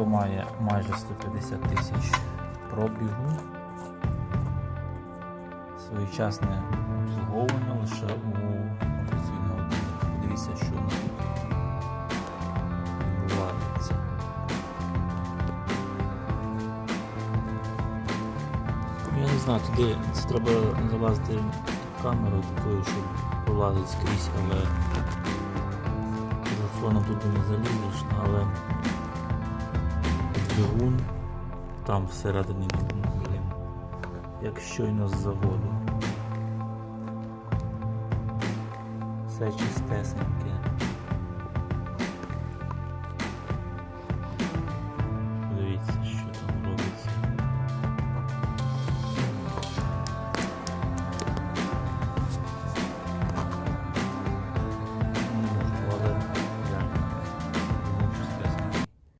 авто має майже 150 тисяч пробігу. Своєчасне обслуговування лише у мотоційного дилера. Подивіться, що відбувається. Я не знаю, туди це треба залазити камерою такою, щоб пролазити скрізь, але телефоном туди не залізеш, але двигун там всередині, блін, як щойно з заводу. Все чистесеньке.